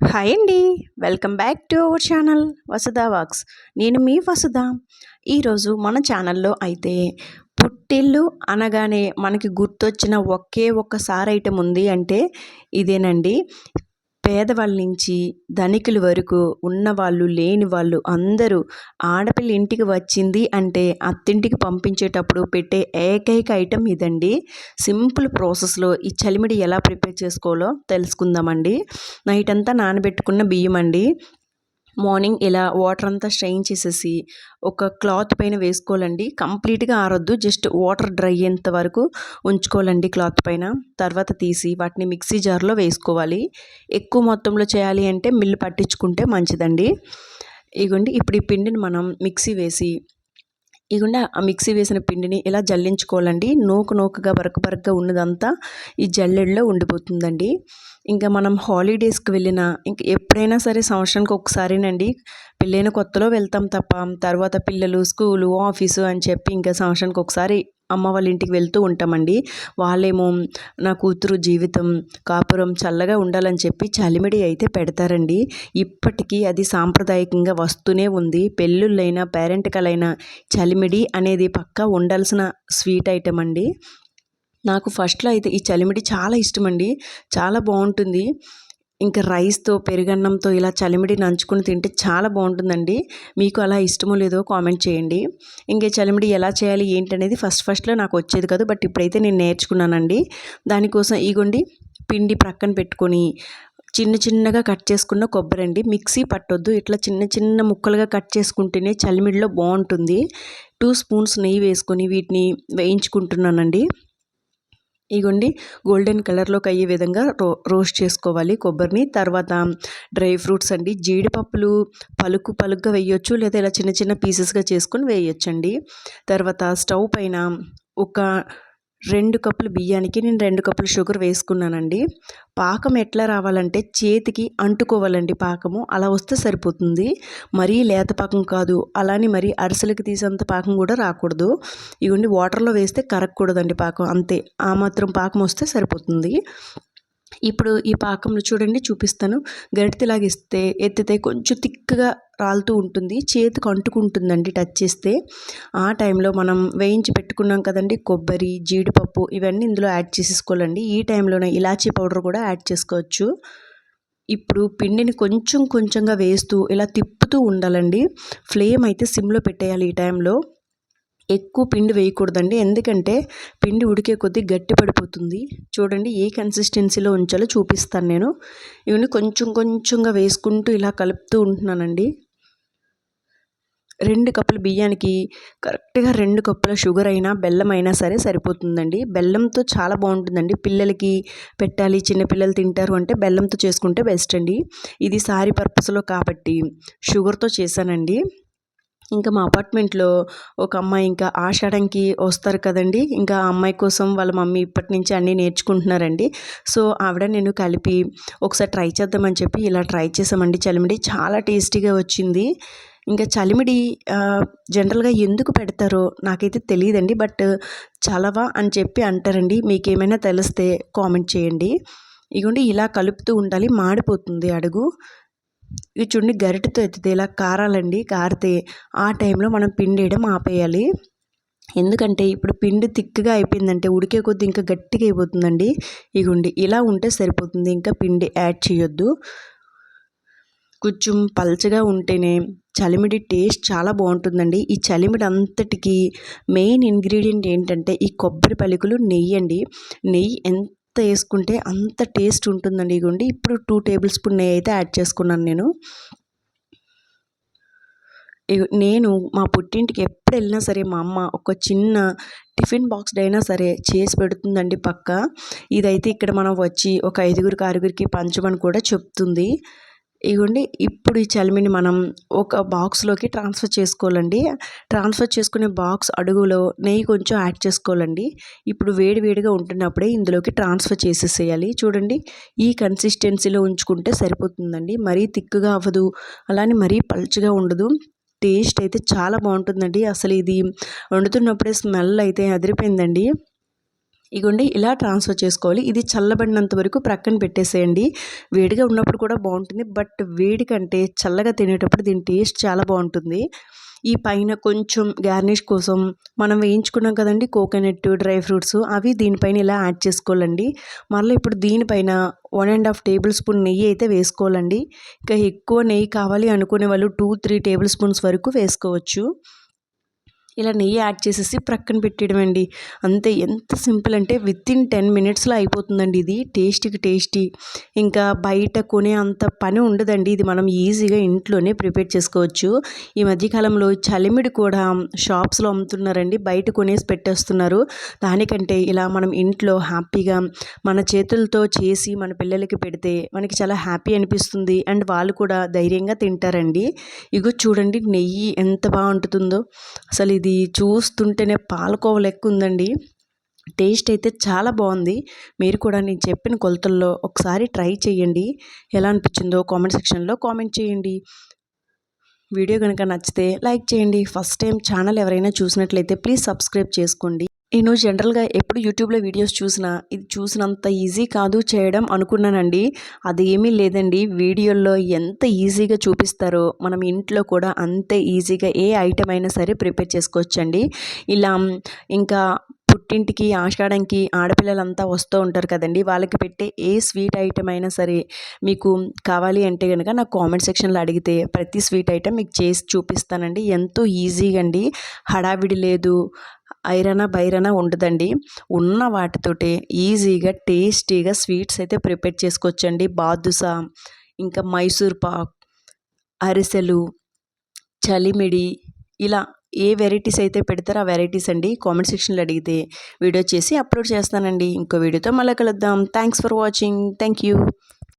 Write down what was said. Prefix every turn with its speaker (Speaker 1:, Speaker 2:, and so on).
Speaker 1: Hi అండి. Welcome back to our channel Vasudha Vox. నేను మీ వసుధ. ఈరోజు మన ఛానల్లో అయితే పుట్టిల్లు అనగానే మనకి గుర్తొచ్చిన ఒకే ఒక్కసారి ఐటెం ఉంది అంటే ఇదేనండి పేదవాళ్ళ నుంచి ధనికుల వరకు ఉన్నవాళ్ళు లేని వాళ్ళు అందరూ ఆడపిల్ల ఇంటికి వచ్చింది అంటే అత్తింటికి పంపించేటప్పుడు పెట్టే ఏకైక ఐటెం ఇదండి. సింపుల్ ప్రాసెస్లో ఈ చలిమిడి ఎలా ప్రిపేర్ చేసుకోవాలో తెలుసుకుందామండి. నైట్ అంతా నానబెట్టుకున్న బియ్యం అండి మార్నింగ్ ఇలా వాటర్ అంతా స్ట్రెయిన్ చేసేసి ఒక క్లాత్ పైన వేసుకోవాలండి. కంప్లీట్గా ఆరొద్దు. జస్ట్ వాటర్ డ్రై అయ్యేంత వరకు ఉంచుకోవాలండి క్లాత్ పైన. తర్వాత తీసి వాటిని మిక్సీ జార్లో వేసుకోవాలి. ఎక్కువ మొత్తంలో చేయాలి అంటే మిల్లు పట్టించుకుంటే మంచిదండి. ఇగోండి ఇప్పుడు ఈ పిండిని మనం మిక్సీ వేసి ఇగుండా ఆ మిక్సీ వేసిన పిండిని ఇలా జల్లించుకోవాలండి. నూకు నూకగా బరక బరకగా ఉన్నదంతా ఈ జల్లెడలో ఉండిపోతుందండి. ఇంకా మనం హాలిడేస్కి వెళ్ళినా ఇంక ఎప్పుడైనా సరే సంవత్సరానికి ఒకసారినండి. పెళ్ళైన కొత్తలో వెళ్తాం తప్ప తర్వాత పిల్లలు స్కూలు ఆఫీసు అని చెప్పి ఇంకా సంవత్సరానికి ఒకసారి అమ్మ వాళ్ళ ఇంటికి వెళ్తూ ఉంటామండి. వాళ్ళేమో నా కూతురు జీవితం కాపురం చల్లగా ఉండాలని చెప్పి చలిమిడి అయితే పెడతారండి. ఇప్పటికీ అది సాంప్రదాయకంగా వస్తూనే ఉంది. పెళ్ళిళ్ళైనా పేరెంట్కలైనా చలిమిడి అనేది పక్కా ఉండాల్సిన స్వీట్ ఐటమ్ అండి. నాకు ఫస్ట్లో అయితే ఈ చలిమిడి చాలా ఇష్టం అండి చాలా బాగుంటుంది. ఇంకా రైస్తో పెరుగన్నంతో ఇలా చలిమిడి నంచుకుని తింటే చాలా బాగుంటుందండి. మీకు అలా ఇష్టమో లేదో కామెంట్ చేయండి. ఇంకే చలిమిడి ఎలా చేయాలి ఏంటనేది ఫస్ట్ ఫస్ట్లో నాకు వచ్చేది కాదు. బట్ ఇప్పుడైతే నేను నేర్చుకున్నానండి. దానికోసం ఈగొండి పిండి ప్రక్కన పెట్టుకొని చిన్న చిన్నగా కట్ చేసుకున్న కొబ్బరి అండి. మిక్సీ పట్టొద్దు. ఇట్లా చిన్న చిన్న ముక్కలుగా కట్ చేసుకుంటేనే చలిమిడిలో బాగుంటుంది. టూ స్పూన్స్ నెయ్యి వేసుకొని వీటిని వేయించుకుంటున్నానండి. ఇగోండి గోల్డెన్ కలర్లోకి అయ్యే విధంగా రో రోస్ట్ చేసుకోవాలి కొబ్బరిని. తర్వాత డ్రై ఫ్రూట్స్ అండి జీడిపప్పులు పలుకు పలుగ్గా వేయొచ్చు లేదా ఇలా చిన్న చిన్న పీసెస్గా చేసుకొని వేయొచ్చండి. తర్వాత స్టవ్ పైన ఒక రెండు కప్పులు బియ్యానికి నేను రెండు కప్పులు షుగర్ వేసుకున్నానండి. పాకం ఎట్లా రావాలంటే చేతికి అంటుకోవాలండి పాకము. అలా వస్తే సరిపోతుంది. మరీ లేత పాకం కాదు. అలానే మరీ అరిసెలకు తీసేంత పాకం కూడా రాకూడదు. ఇవన్నీ వాటర్లో వేస్తే కరగకూడదండి పాకం. అంతే. ఆ మాత్రం పాకం వస్తే సరిపోతుంది. ఇప్పుడు ఈ పాకంలో చూడండి చూపిస్తాను. గరిటెలాగిస్తే ఎత్తితే కొంచెం తిక్కగా రాలుతూ ఉంటుంది. చేతికి అంటుకుంటుందండి టచ్ చేస్తే. ఆ టైంలో మనం వేయించి పెట్టుకున్నాం కదండి కొబ్బరి జీడిపప్పు ఇవన్నీ ఇందులో యాడ్ చేసేసుకోవాలండి. ఈ టైంలోనే ఇలాచీ పౌడర్ కూడా యాడ్ చేసుకోవచ్చు. ఇప్పుడు పిండిని కొంచెం కొంచెంగా వేస్తూ ఇలా తిప్పుతూ ఉండాలండి. ఫ్లేమ్ అయితే సిమ్లో పెట్టేయాలి ఈ టైంలో. ఎక్కువ పిండి వేయకూడదండి. ఎందుకంటే పిండి ఉడికే కొద్దీ గట్టి పడిపోతుంది. చూడండి ఏ కన్సిస్టెన్సీలో ఉంచాలో చూపిస్తాను నేను. ఇవన్నీ కొంచెం కొంచెంగా వేసుకుంటూ ఇలా కలుపుతూ ఉంటున్నానండి. రెండు కప్పుల బియ్యానికి కరెక్ట్గా రెండు కప్పుల షుగర్ అయినా బెల్లం అయినా సరే సరిపోతుందండి. బెల్లంతో చాలా బాగుంటుందండి. పిల్లలకి పెట్టాలి చిన్నపిల్లలు తింటారు అంటే బెల్లంతో చేసుకుంటే బెస్ట్ అండి. ఇది సారీ పర్పస్లో కాబట్టి షుగర్తో చేశానండి. ఇంకా మా అపార్ట్మెంట్లో ఒక అమ్మాయి ఇంకా ఆషాఢంకి వస్తారు కదండి. ఇంకా ఆ అమ్మాయి కోసం వాళ్ళ మమ్మీ ఇప్పటి నుంచి అన్నీ నేర్చుకుంటున్నారండి. సో ఆవిడ నేను కలిపి ఒకసారి ట్రై చేద్దామని చెప్పి ఇలా ట్రై చేసామండి చలిమిడి చాలా టేస్టీగా వచ్చింది. ఇంకా చలిమిడి జనరల్గా ఎందుకు పెడతారో నాకైతే తెలియదండి. బట్ చలవా అని చెప్పి అంటారండి. మీకు ఏమైనా తెలిస్తే కామెంట్ చేయండి. ఇగోండి ఇలా కలుపుతూ ఉండాలి. మాడిపోతుంది అడుగు. ఇవి చూడండి గరిటెతో ఎత్తితే ఇలా కారాలండి. కారితే ఆ టైంలో మనం పిండి వేయడం ఆపేయాలి. ఎందుకంటే ఇప్పుడు పిండి తిక్కగా అయిపోయిందంటే ఉడికే కొద్ది ఇంకా గట్టిగా అయిపోతుందండి. ఇగుండి ఇలా ఉంటే సరిపోతుంది. ఇంకా పిండి యాడ్ చేయొద్దు. కొంచెం పల్చగా ఉంటేనే చలిమిడి టేస్ట్ చాలా బాగుంటుందండి. ఈ చలిమిడి అంతటికి మెయిన్ ఇంగ్రీడియంట్ ఏంటంటే ఈ కొబ్బరి పలుకులు నెయ్యి అండి. నెయ్యి ఎంత వేసుకుంటే అంత టేస్ట్ ఉంటుందండి ఇగోండి ఇప్పుడు టూ టేబుల్ స్పూన్ నెయ్యి అయితే యాడ్ చేసుకున్నాను నేను. నేను మా పుట్టింటికి ఎప్పుడు వెళ్ళినా సరే మా అమ్మ ఒక చిన్న టిఫిన్ బాక్స్ అయినా సరే చేసి పెడుతుందండి పక్క. ఇదైతే ఇక్కడ మనం వచ్చి ఒక ఐదుగురికి ఆరుగురికి పంచమని కూడా చెప్తుంది. ఇగోండి ఇప్పుడు ఈ చలిమిని మనం ఒక బాక్స్లోకి ట్రాన్స్ఫర్ చేసుకోవాలండి. ట్రాన్స్ఫర్ చేసుకునే బాక్స్ అడుగులో నెయ్యి కొంచెం యాడ్ చేసుకోవాలండి. ఇప్పుడు వేడివేడిగా ఉంటున్నప్పుడే ఇందులోకి ట్రాన్స్ఫర్ చేసేసేయాలి. చూడండి ఈ కన్సిస్టెన్సీలో ఉంచుకుంటే సరిపోతుందండి. మరీ తిక్కుగా అవ్వదు అలానే మరీ పలుచగా ఉండదు. టేస్ట్ అయితే చాలా బాగుంటుందండి. అసలు ఇది వండుతున్నప్పుడే స్మెల్ అయితే అదిరిపోయిందండి. ఇగోండి ఇలా ట్రాన్స్ఫర్ చేసుకోవాలి. ఇది చల్లబడినంత వరకు ప్రక్కన పెట్టేసేయండి. వేడిగా ఉన్నప్పుడు కూడా బాగుంటుంది. బట్ వేడి కంటే చల్లగా తినేటప్పుడు దీని టేస్ట్ చాలా బాగుంటుంది. ఈ పైన కొంచెం గార్నిష్ కోసం మనం వేయించుకున్నాం కదండి కోకోనట్ డ్రై ఫ్రూట్స్ అవి దీనిపైన ఇలా యాడ్ చేసుకోవాలండి. మళ్ళీ ఇప్పుడు దీనిపైన one and half tablespoon నెయ్యి అయితే వేసుకోవాలండి. ఇంకా ఎక్కువ నెయ్యి కావాలి అనుకునే వాళ్ళు టూ త్రీ టేబుల్ స్పూన్స్ వరకు వేసుకోవచ్చు. ఇలా నెయ్యి యాడ్ చేసేసి ప్రక్కన పెట్టేయడం అండి అంతే ఎంత సింపుల్ అంటే విత్ ఇన్ టెన్ మినిట్స్లో అయిపోతుందండి ఇది. టేస్టీకి టేస్టీ. ఇంకా బయట కొనే అంత పని ఉండదండి. ఇది మనం ఈజీగా ఇంట్లోనే ప్రిపేర్ చేసుకోవచ్చు. ఈ మధ్యకాలంలో చలిమిడి కూడా షాప్స్లో అమ్ముతున్నారండి. బయట కొనేసి పెట్టేస్తున్నారు. దానికంటే ఇలా మనం ఇంట్లో హ్యాపీగా మన చేతులతో చేసి మన పిల్లలకి పెడితే మనకి చాలా హ్యాపీ అనిపిస్తుంది. అండ్ వాళ్ళు కూడా ధైర్యంగా తింటారండి. ఇగో చూడండి నెయ్యి ఎంత బాగుంటుందో. అసలు ఇది ఇది చూస్తుంటేనే పాలకోవ లెక్క ఉందండి టేస్ట్ అయితే చాలా బాగుంది మీరు కూడా నేను చెప్పిన కొలతల్లో ఒకసారి ట్రై చేయండి. ఎలా అనిపించిందో కామెంట్ సెక్షన్లో కామెంట్ చేయండి. వీడియో కనుక నచ్చితే లైక్ చేయండి. ఫస్ట్ టైం ఛానల్ ఎవరైనా చూసినట్లయితే ప్లీజ్ సబ్స్క్రైబ్ చేసుకోండి. నేను జనరల్గా ఎప్పుడు యూట్యూబ్లో వీడియోస్ చూసినా ఇది చూసినంత ఈజీ కాదు చేయడం అనుకున్నానండి. అది ఏమీ లేదండి. వీడియోల్లో ఎంత ఈజీగా చూపిస్తారో మనం ఇంట్లో కూడా అంతే ఈజీగా ఏ ఐటెం అయినా సరే ప్రిపేర్ చేసుకోవచ్చండి. ఇలా ఇంకా పుట్టింటికి ఆషాఢంకి ఆడపిల్లలంతా వస్తూ ఉంటారు కదండి. వాళ్ళకి పెట్టే ఏ స్వీట్ ఐటెం అయినా సరే మీకు కావాలి అంటే కనుక నాకు కామెంట్ సెక్షన్లో అడిగితే ప్రతి స్వీట్ ఐటెం మీకు చేసి చూపిస్తానండి. ఎంతో ఈజీగా అండి. హడావిడి లేదు. ఐరనా బైరన ఉండదండి. ఉన్న వాటితోటే ఈజీగా టేస్టీగా స్వీట్స్ అయితే ప్రిపేర్ చేసుకోవచ్చండి. బాదుస ఇంకా మైసూర్ పాక్ అరిసెలు చలిమిడి ఇలా ఏ వెరైటీస్ అయితే పెడతారో ఆ వెరైటీస్ అండి కామెంట్ సెక్షన్లో అడిగితే వీడియో చేసి అప్లోడ్ చేస్తానండి. ఇంకో వీడియోతో మళ్ళీ కలుద్దాం. Thanks for watching. Thank you.